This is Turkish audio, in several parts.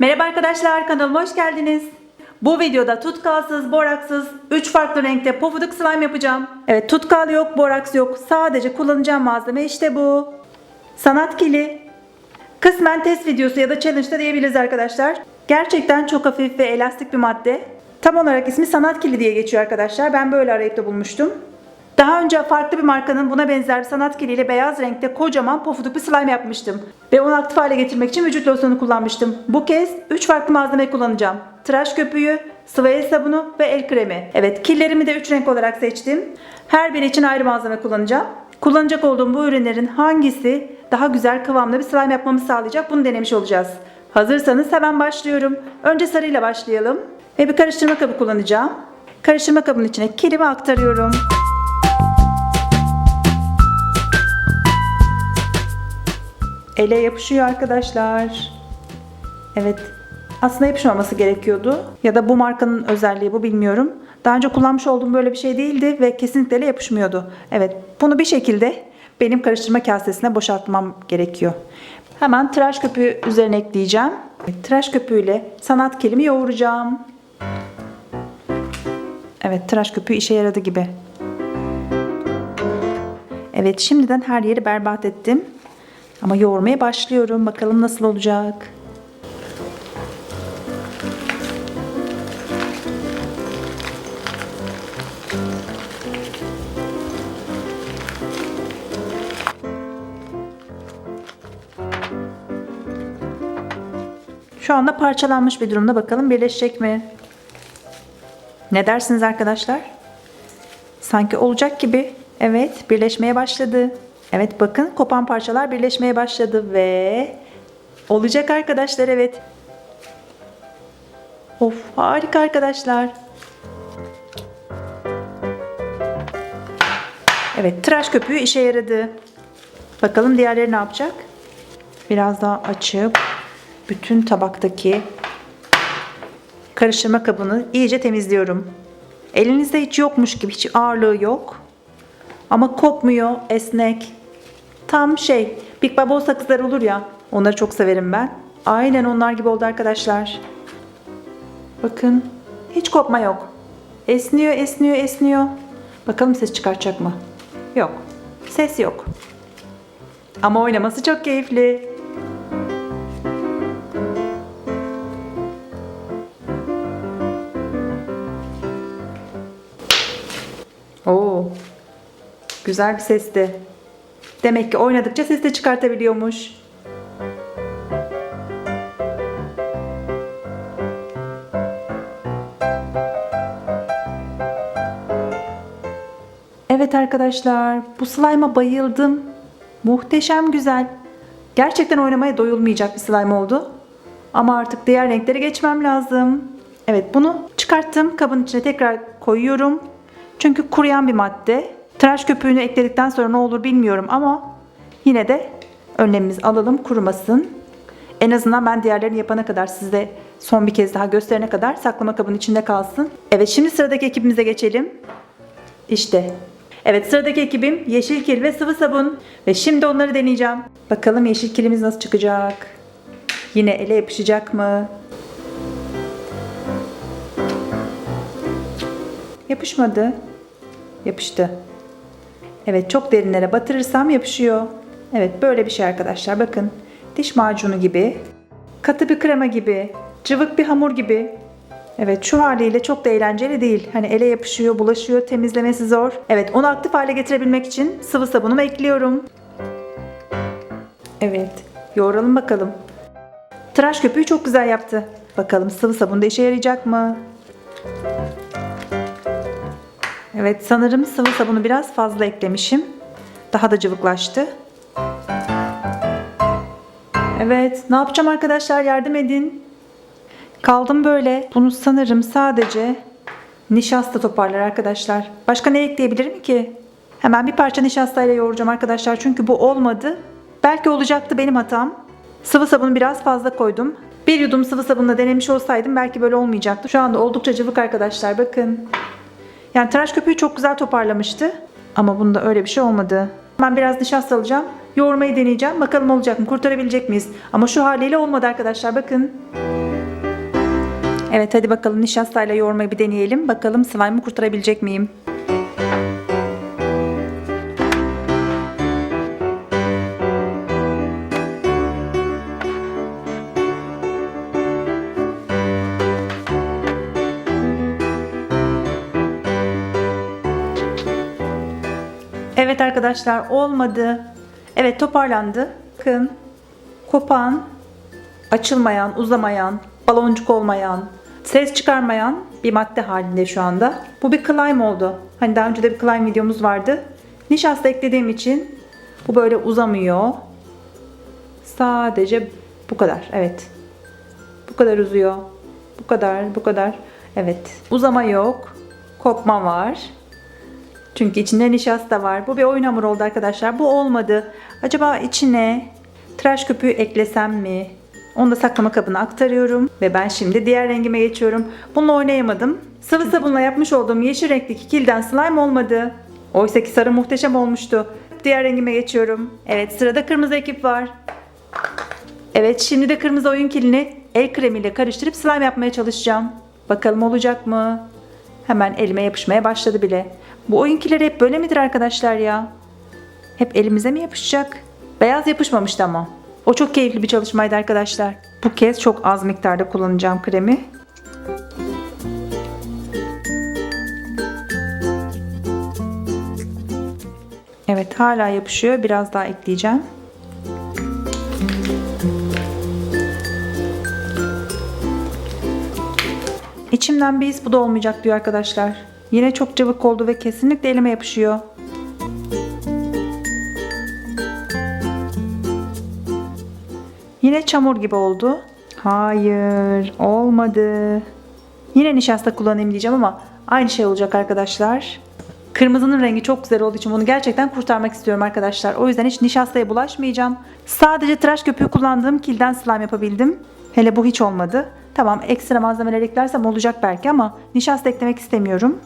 Merhaba arkadaşlar kanalıma hoş geldiniz. Bu videoda tutkalsız, boraksız 3 farklı renkte pofuduk slime yapacağım. Evet tutkal yok, boraks yok. Sadece kullanacağım malzeme işte bu. Sanat kili. Kısmen test videosu ya da challenge diyebiliriz arkadaşlar. Gerçekten çok hafif ve elastik bir madde. Tam olarak ismi sanat kili diye geçiyor arkadaşlar. Ben böyle arayıp da bulmuştum. Daha önce farklı bir markanın buna benzer bir sanat kiliyle beyaz renkte kocaman pofuduk bir slime yapmıştım. Ve onu aktif hale getirmek için vücut losyonu kullanmıştım. Bu kez 3 farklı malzeme kullanacağım. Tıraş köpüğü, sıvı el sabunu ve el kremi. Evet killerimi de 3 renk olarak seçtim. Her biri için ayrı malzeme kullanacağım. Kullanacak olduğum bu ürünlerin hangisi daha güzel kıvamlı bir slime yapmamı sağlayacak bunu denemiş olacağız. Hazırsanız hemen başlıyorum. Önce sarıyla başlayalım. Ve bir karıştırma kabı kullanacağım. Karıştırma kabının içine kilimi aktarıyorum. Ele yapışıyor arkadaşlar. Evet. Aslında yapışmaması gerekiyordu. Ya da bu markanın özelliği bu bilmiyorum. Daha önce kullanmış olduğum böyle bir şey değildi ve kesinlikle ele yapışmıyordu. Evet. Bunu bir şekilde benim karıştırma kasesine boşaltmam gerekiyor. Hemen tıraş köpüğü üzerine ekleyeceğim. Tıraş köpüğüyle sanat kelimi yoğuracağım. Evet tıraş köpüğü işe yaradı gibi. Evet şimdiden her yeri berbat ettim. Ama yoğurmaya başlıyorum. Bakalım nasıl olacak. Şu anda parçalanmış bir durumda. Bakalım birleşecek mi? Ne dersiniz arkadaşlar? Sanki olacak gibi. Evet, birleşmeye başladı. Evet bakın kopan parçalar birleşmeye başladı ve olacak arkadaşlar evet. Of harika arkadaşlar. Evet tıraş köpüğü işe yaradı. Bakalım diğerleri ne yapacak? Biraz daha açıp bütün tabaktaki karıştırma kabını iyice temizliyorum. Elinizde hiç yokmuş gibi hiç ağırlığı yok. Ama kopmuyor, esnek. Tam şey, Big Bubble sakızlar olur ya. Onları çok severim ben. Aynen onlar gibi oldu arkadaşlar. Bakın. Hiç kopma yok. Esniyor, esniyor, esniyor. Bakalım ses çıkartacak mı? Yok. Ses yok. Ama oynaması çok keyifli. Güzel bir sesti. Demek ki oynadıkça ses de çıkartabiliyormuş. Evet arkadaşlar, bu slime'a bayıldım. Muhteşem güzel. Gerçekten oynamaya doyulmayacak bir slime oldu. Ama artık diğer renklere geçmem lazım. Evet bunu çıkarttım. Kabın içine tekrar koyuyorum. Çünkü kuruyan bir madde. Tıraş köpüğünü ekledikten sonra ne olur bilmiyorum ama yine de önlemimizi alalım kurumasın. En azından ben diğerlerini yapana kadar size son bir kez daha gösterene kadar saklama kabının içinde kalsın. Evet şimdi sıradaki ekibimize geçelim. İşte. Evet sıradaki ekibim yeşil kil ve sıvı sabun. Ve şimdi onları deneyeceğim. Bakalım yeşil kilimiz nasıl çıkacak? Yine ele yapışacak mı? Yapışmadı. Yapıştı. Evet çok derinlere batırırsam yapışıyor. Evet böyle bir şey arkadaşlar bakın. Diş macunu gibi. Katı bir krema gibi. Cıvık bir hamur gibi. Evet şu haliyle çok da eğlenceli değil. Hani ele yapışıyor, bulaşıyor, temizlemesi zor. Evet onu aktif hale getirebilmek için sıvı sabunumu ekliyorum. Evet yoğuralım bakalım. Tıraş köpüğü çok güzel yaptı. Bakalım sıvı sabun da işe yarayacak mı? Evet sanırım sıvı sabunu biraz fazla eklemişim. Daha da cıvıklaştı. Evet ne yapacağım arkadaşlar yardım edin. Kaldım böyle. Bunu sanırım sadece nişasta toparlar arkadaşlar. Başka ne ekleyebilirim ki? Hemen bir parça nişastayla yoğuracağım arkadaşlar. Çünkü bu olmadı. Belki olacaktı benim hatam. Sıvı sabunu biraz fazla koydum. Bir yudum sıvı sabunla denemiş olsaydım belki böyle olmayacaktı. Şu anda oldukça cıvık arkadaşlar bakın. Yani tıraş köpüğü çok güzel toparlamıştı. Ama bunda öyle bir şey olmadı. Ben biraz nişasta alacağım. Yoğurmayı deneyeceğim. Bakalım olacak mı? Kurtarabilecek miyiz? Ama şu haliyle olmadı arkadaşlar. Bakın. Evet hadi bakalım nişastayla yoğurmayı bir deneyelim. Bakalım slime'ı kurtarabilecek miyim? Evet arkadaşlar olmadı. Evet toparlandı. Bakın kopan, açılmayan, uzamayan, baloncuk olmayan, ses çıkarmayan bir madde halinde şu anda. Bu bir climb oldu. Hani daha önce de bir climb videomuz vardı. Nişasta eklediğim için bu böyle uzamıyor. Sadece bu kadar. Evet. Bu kadar uzuyor. Bu kadar, bu kadar. Evet. Uzama yok. Kopma var. Çünkü içinde nişasta var. Bu bir oyun hamuru oldu arkadaşlar. Bu olmadı. Acaba içine tıraş köpüğü eklesem mi? Onu da saklama kabına aktarıyorum. Ve ben şimdi diğer rengime geçiyorum. Bununla oynayamadım. Sıvı sabunla yapmış olduğum yeşil renkli kikilden slime olmadı. Oysa ki sarı muhteşem olmuştu. Diğer rengime geçiyorum. Evet sırada kırmızı ekip var. Evet şimdi de kırmızı oyun kilini el kremiyle karıştırıp slime yapmaya çalışacağım. Bakalım olacak mı? Hemen elime yapışmaya başladı bile. Bu oyun kileri hep böyle midir arkadaşlar ya? Hep elimize mi yapışacak? Beyaz yapışmamıştı ama. O çok keyifli bir çalışmaydı arkadaşlar. Bu kez çok az miktarda kullanacağım kremi. Evet hala yapışıyor. Biraz daha ekleyeceğim. İçimden bir his bu da olmayacak diyor arkadaşlar. Yine çok cıvık oldu ve kesinlikle elime yapışıyor. Yine çamur gibi oldu. Hayır, olmadı. Yine nişasta kullanayım diyeceğim ama aynı şey olacak arkadaşlar. Kırmızının rengi çok güzel olduğu için bunu gerçekten kurtarmak istiyorum arkadaşlar. O yüzden hiç nişastaya bulaşmayacağım. Sadece tıraş köpüğü kullandığım kilden slime yapabildim. Hele bu hiç olmadı. Tamam ekstra malzemeler eklersem olacak belki ama nişasta eklemek istemiyorum.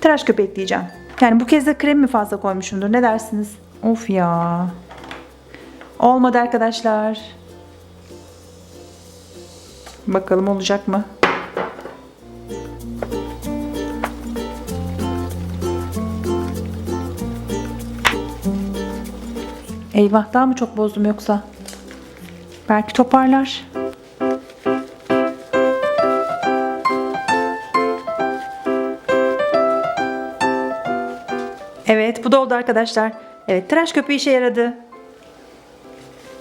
Tıraş köpüğü ekleyeceğim. Yani bu kez de krem mi fazla koymuşumdur ne dersiniz? Of ya. Olmadı arkadaşlar. Bakalım olacak mı? Eyvah daha mı çok bozdum yoksa? Belki toparlar. Evet bu da oldu arkadaşlar. Evet tıraş köpüğü işe yaradı.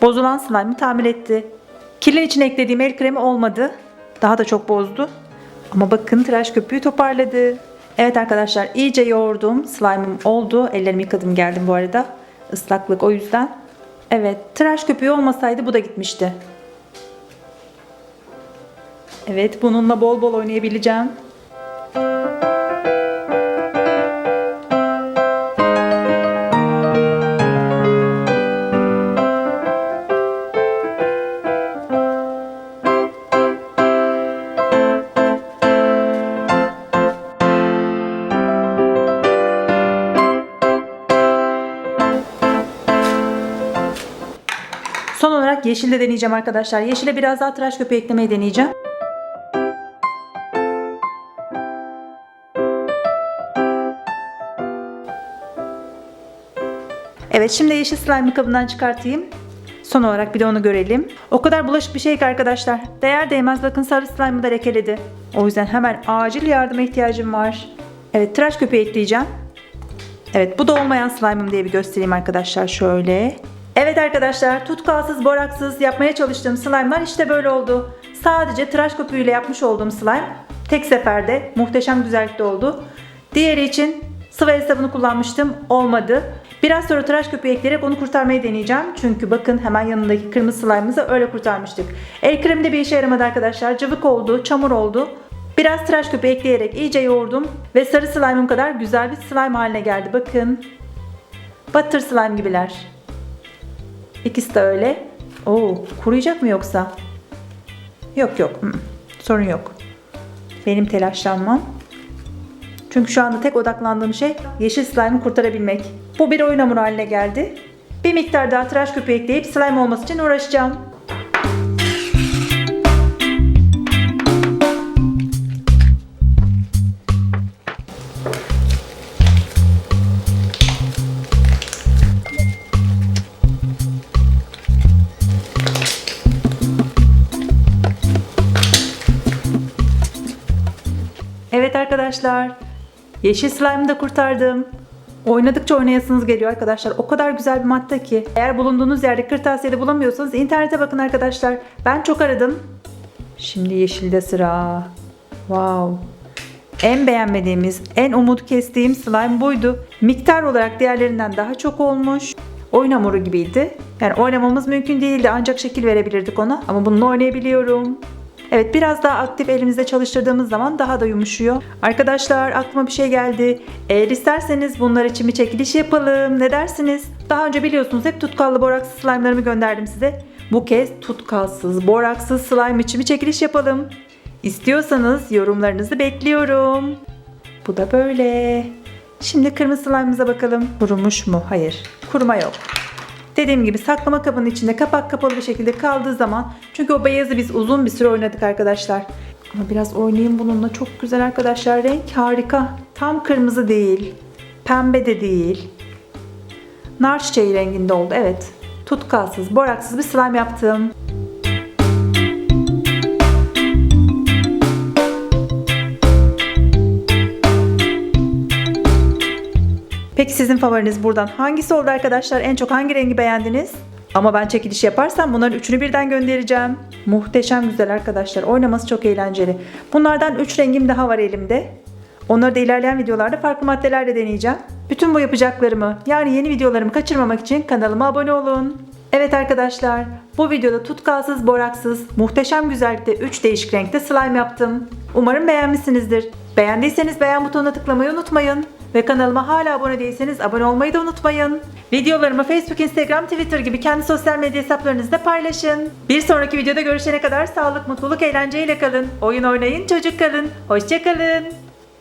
Bozulan slime'ı tamir etti. Kilin içine eklediğim el kremi olmadı. Daha da çok bozdu. Ama bakın tıraş köpüğü toparladı. Evet arkadaşlar iyice yoğurdum. Slime'ım oldu. Ellerimi yıkadım geldim bu arada. Islaklık o yüzden. Evet tıraş köpüğü olmasaydı bu da gitmişti. Evet bununla bol bol oynayabileceğim. Olarak yeşilde deneyeceğim arkadaşlar. Yeşile biraz daha tıraş köpüğü eklemeyi deneyeceğim. Evet şimdi yeşil slime'ı kabından çıkartayım. Son olarak bir de onu görelim. O kadar bulaşık bir şey ki arkadaşlar. Değer değmez bakın sarı slime'ı da lekeledi. O yüzden hemen acil yardıma ihtiyacım var. Evet tıraş köpüğü ekleyeceğim. Evet bu da olmayan slime'ım diye bir göstereyim arkadaşlar şöyle. Evet arkadaşlar tutkalsız boraksız yapmaya çalıştığım slime'lar işte böyle oldu. Sadece tıraş köpüğüyle yapmış olduğum slime tek seferde muhteşem güzellikte oldu. Diğeri için sıvı el sabunu kullanmıştım olmadı. Biraz sonra tıraş köpüğü ekleyerek onu kurtarmayı deneyeceğim. Çünkü bakın hemen yanındaki kırmızı slime'ımızı öyle kurtarmıştık. El kremi de bir işe yaramadı arkadaşlar. Cıvık oldu, çamur oldu. Biraz tıraş köpüğü ekleyerek iyice yoğurdum ve sarı slime'ım kadar güzel bir slime haline geldi. Bakın. Butter slime gibiler. İkisi de öyle. Oo, kuruyacak mı yoksa? Yok yok. hmm, Sorun yok. Benim telaşlanmam. Çünkü şu anda tek odaklandığım şey yeşil slime'ı kurtarabilmek. Bu bir oyun hamuru haline geldi. Bir miktar daha tıraş köpüğü ekleyip slime olması için uğraşacağım. Arkadaşlar. Yeşil slime'ı da kurtardım. Oynadıkça oynayasınız geliyor arkadaşlar. O kadar güzel bir madde ki. Eğer bulunduğunuz yerde kırtasiyede bulamıyorsanız internete bakın arkadaşlar. Ben çok aradım. Şimdi yeşilde sıra. Wow. En beğenmediğimiz, en umut kestiğim slime buydu. Miktar olarak diğerlerinden daha çok olmuş. Oyun hamuru gibiydi. Yani oynamamız mümkün değildi ancak şekil verebilirdik ona. Ama bununla oynayabiliyorum. Evet biraz daha aktif elimizde çalıştırdığımız zaman daha da yumuşuyor. Arkadaşlar aklıma bir şey geldi. Eğer isterseniz bunlar için bir çekiliş yapalım. Ne dersiniz? Daha önce biliyorsunuz hep tutkallı boraksız slime'larımı gönderdim size. Bu kez tutkalsız, boraksız slime için bir çekiliş yapalım. İstiyorsanız yorumlarınızı bekliyorum. Bu da böyle. Şimdi kırmızı slime'ımıza bakalım. Kurumuş mu? Hayır. Kuruma yok. Dediğim gibi saklama kabının içinde kapak kapalı bir şekilde kaldığı zaman çünkü o beyazı biz uzun bir süre oynadık arkadaşlar. Ama biraz oynayayım bununla. Çok güzel arkadaşlar. Renk harika. Tam kırmızı değil. Pembe de değil. Nar çiçeği renginde oldu. Evet. Tutkalsız, boraksız bir slime yaptım. Peki sizin favoriniz buradan hangisi oldu arkadaşlar? En çok hangi rengi beğendiniz? Ama ben çekiliş yaparsam bunların üçünü birden göndereceğim. Muhteşem güzel arkadaşlar. Oynaması çok eğlenceli. Bunlardan 3 rengim daha var elimde. Onları da ilerleyen videolarda farklı maddelerle deneyeceğim. Bütün bu yapacaklarımı yani yeni videolarımı kaçırmamak için kanalıma abone olun. Evet arkadaşlar bu videoda tutkalsız boraksız muhteşem güzellikte 3 değişik renkte slime yaptım. Umarım beğenmişsinizdir. Beğendiyseniz beğen butonuna tıklamayı unutmayın. Ve kanalıma hala abone değilseniz abone olmayı da unutmayın. Videolarımı Facebook, Instagram, Twitter gibi kendi sosyal medya hesaplarınızda paylaşın. Bir sonraki videoda görüşene kadar sağlık, mutluluk, eğlenceyle kalın. Oyun oynayın, çocuk kalın. Hoşçakalın.